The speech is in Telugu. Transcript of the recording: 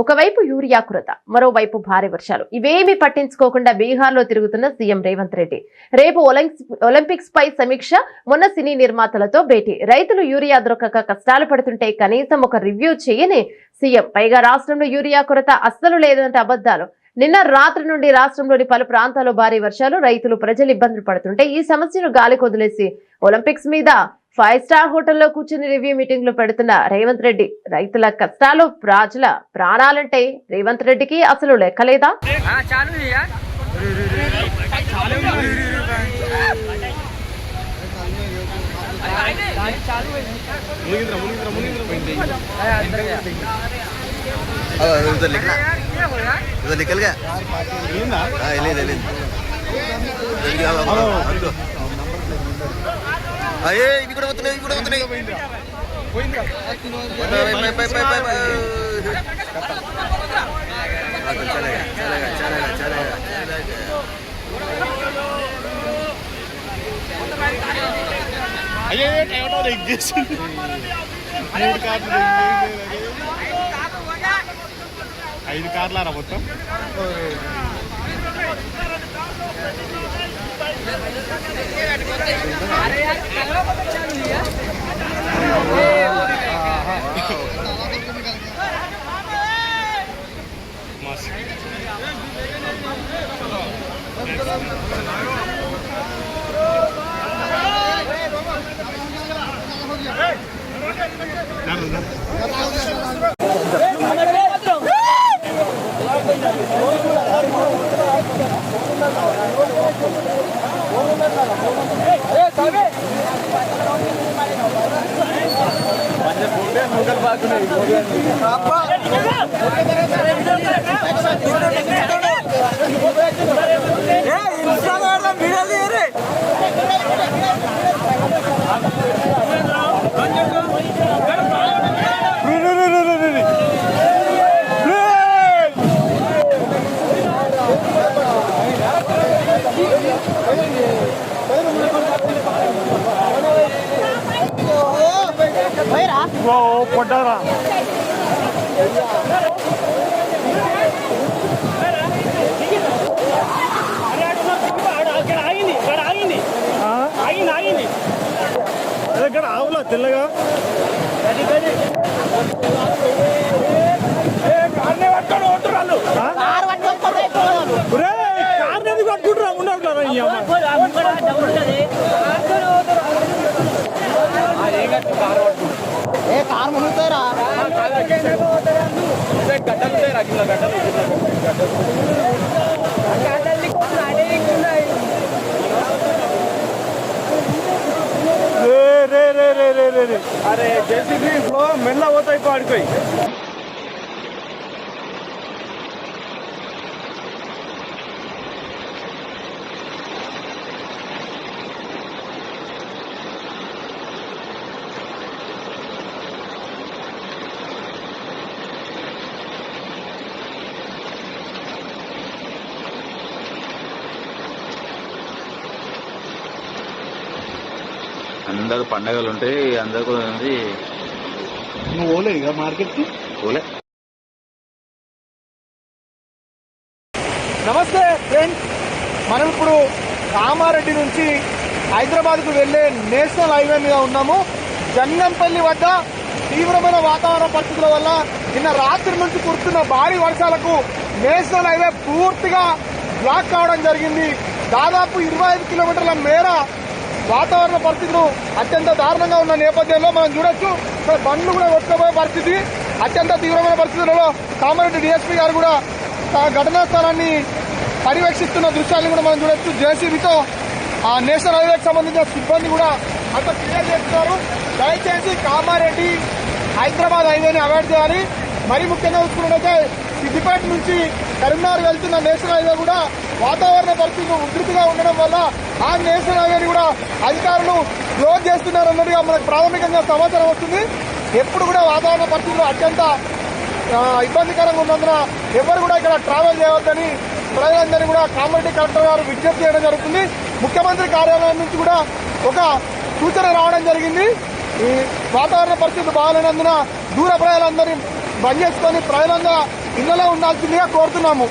ఒకవైపు యూరియా కొరత మరోవైపు భారీ వర్షాలు. ఇవేమీ పట్టించుకోకుండా బీహార్లో తిరుగుతున్న సీఎం రేవంత్ రెడ్డి. రేపు ఒలింపిక్స్ పై సమీక్ష మొన్న సినీ నిర్మాతలతో భేటీ. రైతులు యూరియా దొరకక కష్టాలు పడుతుంటే కనీసం ఒక రివ్యూ చేయని సీఎం. పైగా రాష్ట్రంలో యూరియా కొరత అస్సలు లేదంటే అబద్ధాలు. నిన్న రాత్రి నుండి రాష్ట్రంలోని పలు ప్రాంతాల్లో భారీ వర్షాలు రైతులు ప్రజలు ఇబ్బందులు పడుతుంటే ఈ సమస్యను గాలి కొదిలేసి ఒలింపిక్స్ మీద ఫైవ్ స్టార్ హోటల్లో కూర్చుని రివ్యూ మీటింగ్లో పెడుతున్న రేవంత్ రెడ్డి రైతుల కష్టాలు ప్రజల ప్రాణాలంటే రేవంత్ రెడ్డికి అసలు లెక్కలేదా? చాలు उधर निकला उधर निकल गया हाँ ले ले ले जल्दी आओ, आओ, आओ, हमको। अये इवी కూడా వస్తున్నాయి ఇవి కూడా వస్తున్నాయి పై, పై, పై, పై, పై. हाँ, तो चलेगा चलेगा चलेगा चलेगा అయ్యే టయోటా ఎగ్గేసింది మూడు కార్లు ఐదు కార్లారా మొత్తం. మస్తు అబ్బా పడ్డారా ఇక్కడ ఆవులా తెల్లగా? రే రే అరే జేసీబీ ఫ్లో మెల్ల పోతాయి పాడిపోయి అందరు పండగలు ఉంటాయి అందరు కూడా ఉంది. నువ్వు పోలే ఇక మార్కెట్కి? పోలే. నమస్తే ఫ్రెండ్స్. మనం ఇప్పుడు కామారెడ్డి నుంచి హైదరాబాద్కు వెళ్ళే నేషనల్ హైవే మీద ఉన్నాము. జంగంపల్లి వద్ద తీవ్రమైన వాతావరణ పరిస్థితుల వల్ల నిన్న రాత్రి నుంచి కురుస్తున్న భారీ వర్షాలకు నేషనల్ హైవే పూర్తిగా బ్లాక్ కావడం జరిగింది. దాదాపు ఇరవై ఐదు కిలోమీటర్ల మేర వాతావరణ పరిస్థితులు అత్యంత దారుణంగా ఉన్న నేపథ్యంలో మనం చూడొచ్చు. ఇక్కడ బండ్లు కూడా కొట్టుకుపోయే పరిస్థితి అత్యంత తీవ్రమైన పరిస్థితులలో కామారెడ్డి డిఎస్పీ గారు కూడా ఘటనా స్థలాన్ని పర్యవేక్షిస్తున్న దృశ్యాన్ని కూడా మనం చూడొచ్చు. జేసీబీతో ఆ నేషనల్ హైవేకి సంబంధించిన సిబ్బంది కూడా అంత క్లియర్ చేస్తున్నారు. దయచేసి కామారెడ్డి హైదరాబాద్ హైవేని అవాయిడ్ చేయాలి. మరీ ముఖ్యంగా చూసుకున్నట్లయితే సిద్దిపేట నుంచి కరీంనగర్ వెళ్తున్న నేషనల్ హైవే కూడా వాతావరణ పరిస్థితులు ఉధృతిగా ఉండడం వల్ల ఆ హైవేని కూడా అధికారులు క్లోజ్ చేస్తున్నారన్నట్టుగా మనకు ప్రాథమికంగా సమాచారం వస్తుంది. ఎప్పుడు కూడా వాతావరణ పరిస్థితులు అత్యంత ఇబ్బందికరంగా ఉన్నందున ఎవరు కూడా ఇక్కడ ట్రావెల్ చేయవద్దని ప్రజలందరినీ కూడా కామారెడ్డి కలెక్టర్ గారు విజ్ఞప్తి చేయడం జరుగుతుంది. ముఖ్యమంత్రి కార్యాలయం నుంచి కూడా ఒక సూచన రావడం జరిగింది. ఈ వాతావరణ పరిస్థితులు బాగాలేనందున దూర ప్రజలందరినీ బంద్ చేసుకొని ప్రజలందరూ ఇళ్ళలో ఉండాల్సిందిగా కోరుతున్నాము.